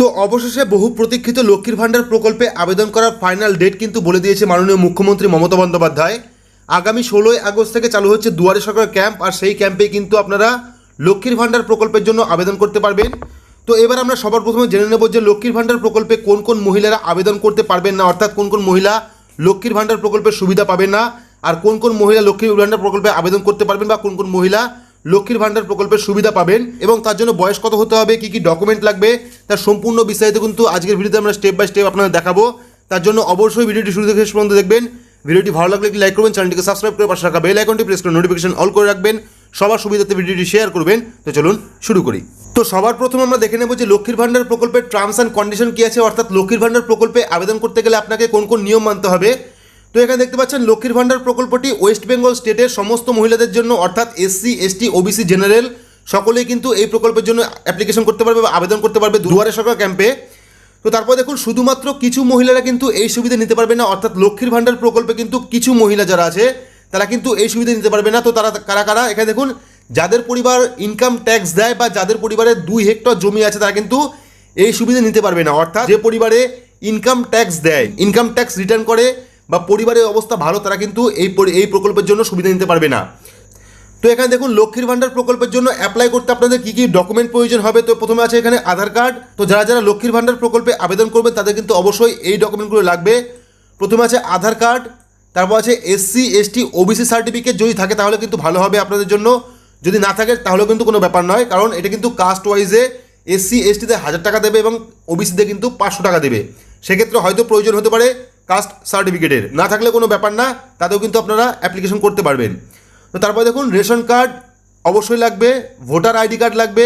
তো অবশেষে বহু প্রতীক্ষিত লক্ষ্মীর ভাণ্ডার প্রকল্পে আবেদন করার ফাইনাল ডেট কিন্তু বলে দিয়েছে মাননীয় মুখ্যমন্ত্রী মমতা বন্দ্যোপাধ্যায়। আগামী ষোলোই আগস্ট থেকে চালু হচ্ছে দুয়ারে সরকার ক্যাম্প, আর সেই ক্যাম্পে কিন্তু আপনারা লক্ষ্মীর ভাণ্ডার প্রকল্পের জন্য আবেদন করতে পারবেন। তো এবার আমরা সবার প্রথমে জেনে নেব যে লক্ষ্মীর ভাণ্ডার প্রকল্পে কোন কোন মহিলারা আবেদন করতে পারবেন না, অর্থাৎ কোন কোন মহিলা লক্ষ্মীর ভাণ্ডার প্রকল্পের সুবিধা পাবেন না, আর কোন কোন মহিলা লক্ষ্মীর ভাণ্ডার প্রকল্পে আবেদন করতে পারবেন বা কোন কোন মহিলা লক্ষ্মীর ভাণ্ডার প্রকল্পের সুবিধা পাবেন এবং তার জন্য বয়স কত হতে হবে, কি কি ডকুমেন্ট লাগবে, তার সম্পূর্ণ বিস্তারিত কিন্তু আজকের ভিডিওতে আমরা স্টেপ বাই স্টেপ আপনাদের দেখাবো। তার জন্য অবশ্যই ভিডিওটি শুরু থেকে শেষ পর্যন্ত দেখবেন। ভিডিওটি ভালো লাগলে লাইক করবেন, চ্যানেলটিকে সাবস্ক্রাইব করে পাশে রাখা বেল আইকনটি প্রেস করে নোটিফিকেশন অল করে রাখবেন। সবার সুবিধাতে ভিডিওটি শেয়ার করবেন। তো চলুন শুরু করি। তো সবার প্রথম আমরা দেখে নেব যে লক্ষ্মীর ভাণ্ডার প্রকল্পের টার্মস অ্যান্ড কন্ডিশন কী আছে, অর্থাৎ লক্ষ্মীর ভাণ্ডার প্রকল্পে আবেদন করতে গেলে আপনাকে কোন কোন নিয়ম মানতে হবে। তো এখানে দেখতে পাচ্ছেন লক্ষ্মীর ভাণ্ডার প্রকল্পটি ওয়েস্ট বেঙ্গল স্টেটের সমস্ত মহিলাদের জন্য, অর্থাৎ এসসি, এসটি, ওবিসি, জেনারেল, সকলেই কিন্তু এই প্রকল্পের জন্য অ্যাপ্লিকেশন করতে পারবে বা আবেদন করতে পারবে দুয়ারে সরকার ক্যাম্পে তো তারপর দেখুন, শুধুমাত্র কিছু মহিলারা কিন্তু এই সুবিধা নিতে পারবে না, অর্থাৎ লক্ষ্মীর ভাণ্ডার প্রকল্পে কিন্তু কিছু মহিলা যারা আছে, তারা কিন্তু এই সুবিধা নিতে পারবে না। তো তারা, কারা কারা? এখানে দেখুন, যাদের পরিবার ইনকাম ট্যাক্স দেয় বা যাদের পরিবারে দুই হেক্টর জমি আছে, তারা কিন্তু এই সুবিধা নিতে পারবে না। অর্থাৎ যে পরিবারে ইনকাম ট্যাক্স দেয় ইনকাম ট্যাক্স রিটার্ন করে বা পরিবারের অবস্থা ভালো, তারা কিন্তু এই এই প্রকল্পের জন্য সুবিধা নিতে পারবে না। তো এখানে দেখুন, লক্ষ্মীর ভাণ্ডার প্রকল্পের জন্য অ্যাপ্লাই করতে আপনাদের কী কী ডকুমেন্ট প্রয়োজন হবে? তো প্রথমে আছে এখানে আধার কার্ড তো যারা যারা লক্ষ্মীর ভাণ্ডার প্রকল্পে আবেদন করবেন, তাদের কিন্তু অবশ্যই এই ডকুমেন্টগুলো লাগবে। প্রথমে আছে আধার কার্ড তারপর আছে এসসি এসটি ওবিসি সার্টিফিকেট যদি থাকে তাহলে কিন্তু ভালো হবে আপনাদের জন্য। যদি না থাকে তাহলেও কিন্তু কোনো ব্যাপার নয়, কারণ এটা কিন্তু কাস্ট ওয়াইজে এসসি এসটিতে হাজার টাকা দেবে এবং ওবিসিতে কিন্তু পাঁচশো টাকা দেবে। সেক্ষেত্রে হয়তো প্রয়োজন হতে পারে কাস্ট সার্টিফিকেটের। না থাকলে কোনো ব্যাপার না তাতেও কিন্তু আপনারা অ্যাপ্লিকেশন করতে পারবেন। তো তারপর দেখুন রেশন কার্ড অবশ্যই লাগবে ভোটার আইডি কার্ড লাগবে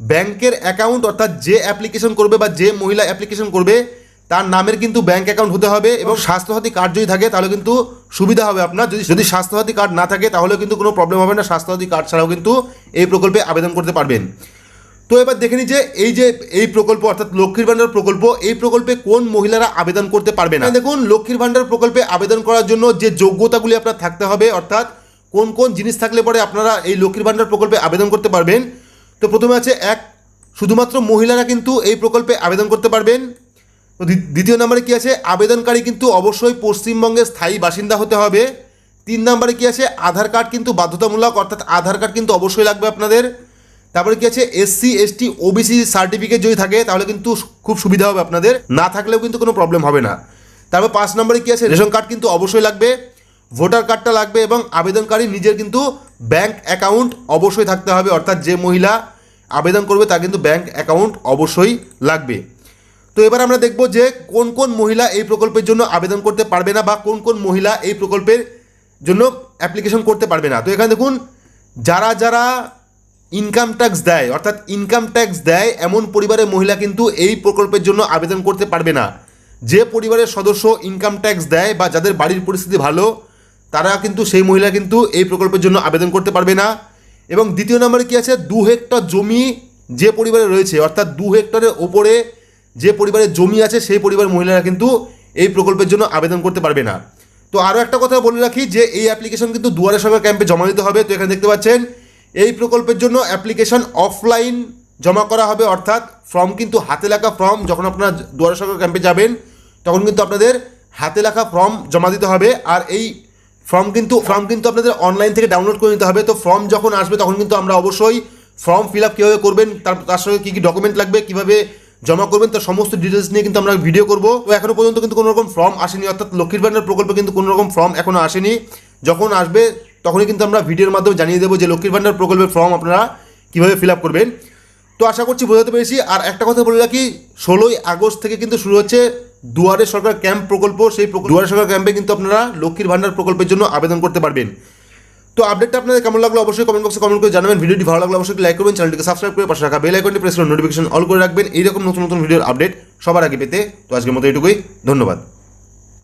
ব্যাংকের অ্যাকাউন্ট অর্থাৎ যে অ্যাপ্লিকেশন করবে বা যে মহিলা অ্যাপ্লিকেশন করবে তার নামের কিন্তু ব্যাংক অ্যাকাউন্ট হতে হবে এবং স্বাস্থ্যসাথী কার্ড যদি থাকে তাহলে কিন্তু সুবিধা হবে আপনার। যদি যদি স্বাস্থ্যসাথী কার্ড না থাকে তাহলে কিন্তু কোনো প্রবলেম হবে না। স্বাস্থ্যসাথী কার্ড ছাড়াও কিন্তু এই প্রকল্পে আবেদন করতে পারবেন। তো এবার দেখে নিই যে এই যে এই প্রকল্প, অর্থাৎ লক্ষ্মীর ভাণ্ডার প্রকল্প, এই প্রকল্পে কোন মহিলারা আবেদন করতে পারবে না? দেখুন, লক্ষ্মীর ভাণ্ডার প্রকল্পে আবেদন করার জন্য যে যোগ্যতাগুলি আপনার থাকতে হবে, অর্থাৎ কোন কোন জিনিস থাকলে পরে আপনারা এই লক্ষ্মীর ভাণ্ডার প্রকল্পে আবেদন করতে পারবেন। তো প্রথমে আছে এক, শুধুমাত্র মহিলারা কিন্তু এই প্রকল্পে আবেদন করতে পারবেন। দ্বিতীয় নম্বরে কী আছে? আবেদনকারী কিন্তু অবশ্যই পশ্চিমবঙ্গের স্থায়ী বাসিন্দা হতে হবে। তিন নম্বরে কী আছে? আধার কার্ড কিন্তু বাধ্যতামূলক, অর্থাৎ আধার কার্ড কিন্তু অবশ্যই লাগবে আপনাদের। তারপরে কি আছে? এসসি এসটি ওবিসি সার্টিফিকেট যদি থাকে, তাহলে কিন্তু খুব সুবিধা হবে আপনাদের। না থাকলেও কিন্তু কোনো প্রবলেম হবে না। তারপর পাঁচ নম্বরে কি আছে? রেশন কার্ড কিন্তু অবশ্যই লাগবে। ভোটার কার্ডটা লাগবে এবং আবেদনকারী নিজের কিন্তু ব্যাংক অ্যাকাউন্ট অবশ্যই থাকতে হবে। অর্থাৎ যে মহিলা আবেদন করবে, তার কিন্তু ব্যাংক অ্যাকাউন্ট অবশ্যই লাগবে। তো এবার আমরা দেখব যে কোন কোন মহিলা এই প্রকল্পের জন্য আবেদন করতে পারবে না বা কোন কোন মহিলা এই প্রকল্পের জন্য অ্যাপ্লিকেশন করতে পারবে না। তো এখানে দেখুন, যারা যারা ইনকাম ট্যাক্স দেয়, অর্থাৎ ইনকাম ট্যাক্স দেয় এমন পরিবারের মহিলা কিন্তু এই প্রকল্পের জন্য আবেদন করতে পারবে না। যে পরিবারের সদস্য ইনকাম ট্যাক্স দেয় বা যাদের বাড়ির পরিস্থিতি ভালো, তারা কিন্তু সেই মহিলা কিন্তু এই প্রকল্পের জন্য আবেদন করতে পারবে না। এবং দ্বিতীয় নম্বরে কী আছে? দু হেক্টর জমি যে পরিবারে রয়েছে, অর্থাৎ দু হেক্টরের ওপরে যে পরিবারের জমি আছে, সেই পরিবারের মহিলারা কিন্তু এই প্রকল্পের জন্য আবেদন করতে পারবে না। তো আরও একটা কথা বলে রাখি যে, এই অ্যাপ্লিকেশন কিন্তু দুয়ারে সরকার ক্যাম্পে জমা দিতে হবে। তো এখানে দেখতে পাচ্ছেন এই প্রকল্পের জন্য অ্যাপ্লিকেশন অফলাইন জমা করা হবে, অর্থাৎ ফর্ম কিন্তু হাতে লেখা ফর্ম যখন আপনারা দুয়ারে সরকার ক্যাম্পে যাবেন, তখন কিন্তু আপনাদের হাতে লেখা ফর্ম জমা দিতে হবে। আর এই ফর্ম কিন্তু ফর্ম কিন্তু আপনাদের অনলাইন থেকে ডাউনলোড করে নিতে হবে। তো ফর্ম যখন আসবে, তখন কিন্তু আমরা অবশ্যই ফর্ম ফিল আপ কীভাবে করবেন, তার তার সঙ্গে কী কী ডকুমেন্ট লাগবে, কীভাবে জমা করবেন, তার সমস্ত ডিটেলস নিয়ে কিন্তু আমরা ভিডিও করব। তো এখনও পর্যন্ত কিন্তু কোনো রকম ফর্ম আসেনি, অর্থাৎ লক্ষ্মীর ভাণ্ডার প্রকল্পে কিন্তু কোনো রকম ফর্ম এখনও আসেনি। যখন আসবে তখনই কিন্তু আমরা ভিডিওর মাধ্যমে জানিয়ে দেবো যে লক্ষ্মীর ভাণ্ডার প্রকল্পের ফর্ম আপনারা কীভাবে ফিল আপ করবেন। তো আশা করছি বোঝাতে পেরেছি। আর একটা কথা বলে রাখি, ষোলোই আগস্ট থেকে কিন্তু শুরু হচ্ছে দুয়ারে সরকার ক্যাম্প প্রকল্প। সেই দুয়ারে সরকার ক্যাম্পে কিন্তু আপনারা লক্ষ্মীর ভাণ্ডার প্রকল্পের জন্য আবেদন করতে পারবেন। তো আপডেটটা আপনাদের কেমন লাগল অবশ্যই কমেন্ট বক্সে কমেন্ট করে জানাবেন। ভিডিওটি ভালো লাগলে অবশ্যই লাইক করবেন চ্যানেলটিকে সাবস্ক্রাইব করে পাশে রাখা বেল আইকনটি প্রেস করে নোটিফিকেশন অল করে রাখবেন। এইরকম নতুন নতুন ভিডিওর আপডেট সবার আগে পেতে। তো আজকের মতো এটুকুই ধন্যবাদ।